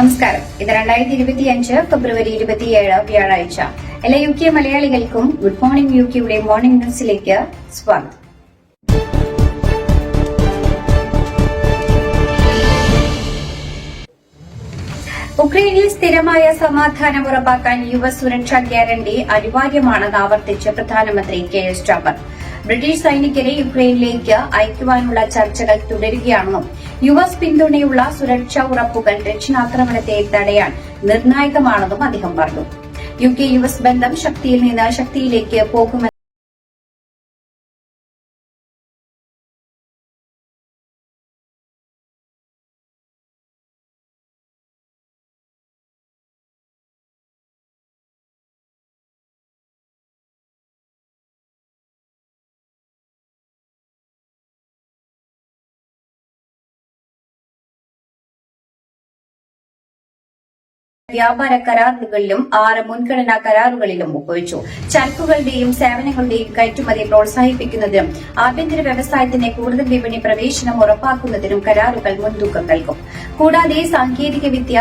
നമസ്കാരം. ഇത് രണ്ടായിരത്തി ഇരുപത്തി അഞ്ച് ഫെബ്രുവരി ഇരുപത്തിയേഴ് വ്യാഴാഴ്ച. എല്ലാ യു കെ മലയാളികൾക്കും ഗുഡ് മോർണിംഗ് യു കെയുടെ മോർണിംഗ് ന്യൂസിലേക്ക് സ്വാഗതം. ഉക്രൈനിൽ സ്ഥിരമായ സമാധാനം ഉറപ്പാക്കാൻ യുവ സുരക്ഷാ ഗ്യാരണ്ടി അനിവാര്യമാണെന്ന് ആവർത്തിച്ച് പ്രധാനമന്ത്രി കെ എസ് ചാബർ ബ്രിട്ടീഷ് സൈനികരെ യുക്രൈനിലേക്ക് അയക്കുവാനുള്ള ചർച്ചകൾ തുടരുകയാണെന്നും യു എസ് പിന്തുണയുള്ള സുരക്ഷാ ഉറപ്പുകൾ ദക്ഷിണാക്രമണത്തെ തടയാൻ നിർണായകമാണെന്നും അദ്ദേഹം പറഞ്ഞു. യു കെ യു എസ് ബന്ധം ശക്തിയിൽ നിന്ന് ശക്തിയിലേക്ക് പോകുമെന്ന് വ്യാപാര കരാറുകളിലും ആറ് മുൻഗണനാ കരാറുകളിലും ഒപ്പുവച്ചു. ചരക്കുകളുടെയും സേവനങ്ങളുടെയും കയറ്റുമതി പ്രോത്സാഹിപ്പിക്കുന്നതിനും ആഭ്യന്തര വ്യവസായത്തിന് കൂടുതൽ വിപണി പ്രവേശനം ഉറപ്പാക്കുന്നതിനും കരാറുകൾ മുൻതൂക്കം നൽകും. കൂടാതെ സാങ്കേതിക വിദ്യ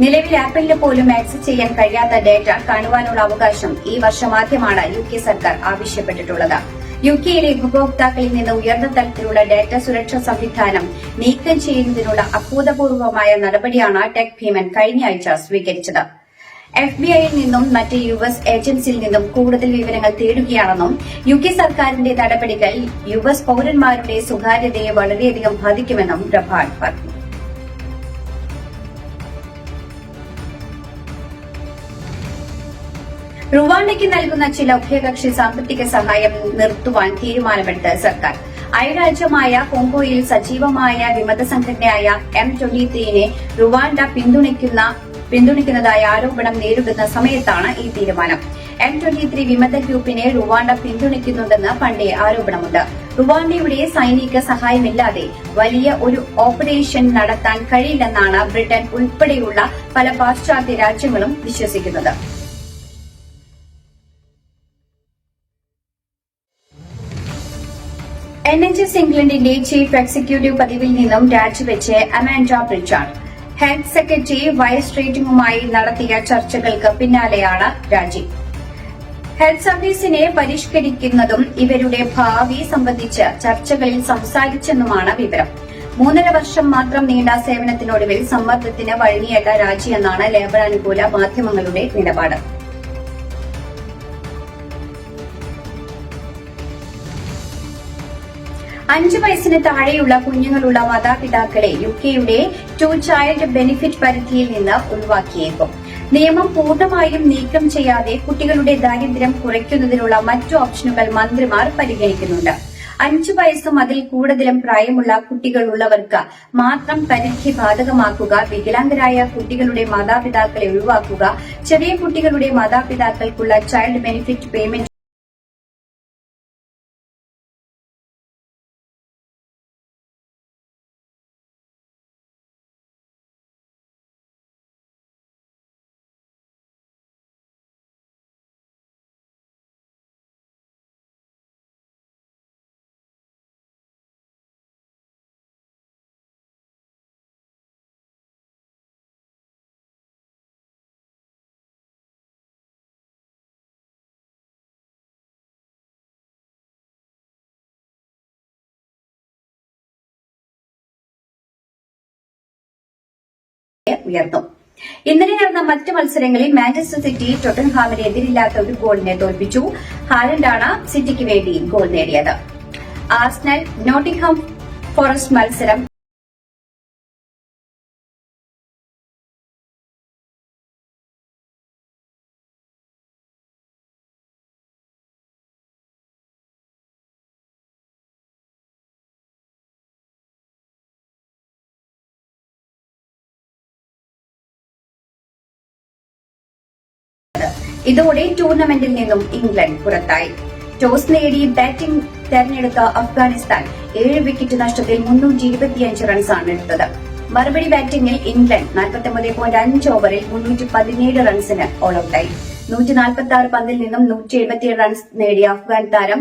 നിലവിൽ ആപ്പിളിന് പോലും ആക്സസ് ചെയ്യാൻ കഴിയാത്ത ഡേറ്റ കാണുവാനുള്ള അവകാശം ഈ വർഷം ആദ്യമാണ് യു കെ സർക്കാർ ആവശ്യപ്പെട്ടിട്ടുള്ളത്. യു കെയിലെ ഉപഭോക്താക്കളിൽ നിന്ന് ഉയർന്ന തലത്തിലുള്ള ഡേറ്റ സുരക്ഷാ സംവിധാനം നീക്കം ചെയ്യുന്നതിനുള്ള അഭൂതപൂർവമായ നടപടിയാണ് ടെക് ഭീമൻ കഴിഞ്ഞയാഴ്ച സ്വീകരിച്ചത്. എഫ് ബി ഐയിൽ നിന്നും മറ്റ് യു എസ് ഏജൻസിയിൽ നിന്നും കൂടുതൽ വിവരങ്ങൾ തേടുകയാണെന്നും യു കെ സർക്കാരിന്റെ നടപടികൾ യു എസ് പൌരന്മാരുടെ സ്വകാര്യതയെ വളരെയധികം ബാധിക്കുമെന്നും പ്രഭാൻ പറഞ്ഞു. റുവാണ്ടയ്ക്ക് നൽകുന്ന ചില ഉഭയകക്ഷി സാമ്പത്തിക സഹായം നിർത്തുവാൻ തീരുമാനമെടുത്ത് സർക്കാർ. അയൽരാജ്യമായ കോങ്കോയിൽ സജീവമായ വിമത സംഘടനയായ എം ട്വന്റി ത്രീനെ റുവാണ്ട പിന്തുണയ്ക്കുന്ന പിന്തുണയ്ക്കുന്നതായ ആരോപണം നേരിടുന്ന സമയത്താണ് ഈ തീരുമാനം. എം ട്വന്റി ത്രീ വിമത ഗ്രൂപ്പിനെ റുവാണ്ട പിന്തുണയ്ക്കുന്നുണ്ടെന്ന് പണ്ടേ ആരോപണമുണ്ട്. റുവാണ്ടയുടെ സൈനിക സഹായമില്ലാതെ വലിയ ഒരു ഓപ്പറേഷൻ നടത്താൻ കഴിയില്ലെന്നാണ് ബ്രിട്ടൻ ഉൾപ്പെടെയുള്ള പല പാശ്ചാത്യ രാജ്യങ്ങളും വിശ്വസിക്കുന്നത്. എൻ എച്ച് എസ് ഇംഗ്ലണ്ടിന്റെ ചീഫ് എക്സിക്യൂട്ടീവ് പദവിയിൽ നിന്നും രാജിവെച്ച് Amanda Pritchard health secretary Wes റേറ്റിംഗുമായി നടത്തിയ ചർച്ചകൾക്ക് പിന്നാലെയാണ് രാജി. ഹെൽത്ത് സർവീസിനെ പരിഷ്കരിക്കുന്നതും ഇവരുടെ ഭാവി സംബന്ധിച്ച് ചർച്ചകളിൽ സംസാരിച്ചെന്നുമാണ് വിവരം. മൂന്നര വർഷം മാത്രം നീണ്ട സേവനത്തിനൊടുവിൽ സമ്മർദ്ദത്തിന് വഴങ്ങിയല്ല രാജിയെന്നാണ് ലേബർ അനുകൂല മാധ്യമങ്ങളുടെ നിലപാട്. അഞ്ച് വയസ്സിന് താഴെയുള്ള കുഞ്ഞുങ്ങളുള്ള മാതാപിതാക്കളെ യു കെയുടെ ടു ചൈൽഡ് ബെനിഫിറ്റ് പരിധിയിൽ നിന്ന് ഒഴിവാക്കിയേക്കും. നിയമം പൂർണമായും നീക്കം ചെയ്യാതെ കുട്ടികളുടെ ദാരിദ്ര്യം കുറയ്ക്കുന്നതിനുള്ള മറ്റു ഓപ്ഷനുകൾ മന്ത്രിമാർ പരിഗണിക്കുന്നുണ്ട്. അഞ്ചു വയസ്സും അതിൽ കൂടുതലും പ്രായമുള്ള കുട്ടികളുള്ളവർക്ക് മാത്രം പരിധി ബാധകമാക്കുക വികലാംഗരായ കുട്ടികളുടെ മാതാപിതാക്കളെ ഒഴിവാക്കുക ചെറിയ കുട്ടികളുടെ മാതാപിതാക്കൾക്കുള്ള ചൈൽഡ് ബെനിഫിറ്റ് പേയ്മെന്റ് ഉയർന്നു ഇന്നലെ നടന്ന മറ്റ് മത്സരങ്ങളിൽ മാഞ്ചസ്റ്റർ സിറ്റി ടൊട്ടൻഹാമിനെ എതിരില്ലാത്ത ഒരു ഗോളിനെ തോൽപ്പിച്ചു. ഹാലൻഡാണ് സിറ്റിക്ക് വേണ്ടി ഗോൾ നേടിയത്. ആസ്നൽ നോട്ടിംഗ്ഹാം ഫോറസ്റ്റ് മത്സരം ഇതോടെ ടൂർണമെന്റിൽ നിന്നും ഇംഗ്ലണ്ട് പുറത്തായി. ടോസ് നേടി ബാറ്റിംഗ് തെരഞ്ഞെടുത്ത അഫ്ഗാനിസ്ഥാൻ ഏഴ് വിക്കറ്റ് നഷ്ടത്തിൽ മുന്നൂറ്റി ഇരുപത്തിയഞ്ച് റൺസാണ് എടുത്തത്. മറുപടി ബാറ്റിംഗിൽ ഇംഗ്ലണ്ട് നാൽപ്പത്തി പോയിന്റ് അഞ്ച് ഓവറിൽ മുന്നൂറ്റി പതിനേഴ് റൺസിന് ഓൾ ഔട്ടായി. നൂറ്റി നാൽപ്പത്തി ആറ് പന്തിൽ നിന്നും നൂറ്റി എഴുപത്തിയേഴ് റൺസ് നേടിയ അഫ്ഗാൻ താരം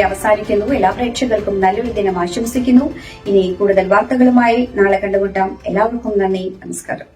അവസാനിക്കുന്നു എല്ലാ പ്രേക്ഷകർക്കും നല്ലൊരു ദിനം ആശംസിക്കുന്നു. ഇനി കൂടുതൽ വാർത്തകളുമായി നാളെ കണ്ടുമുട്ടാം. എല്ലാവർക്കും നന്ദി. നമസ്കാരം.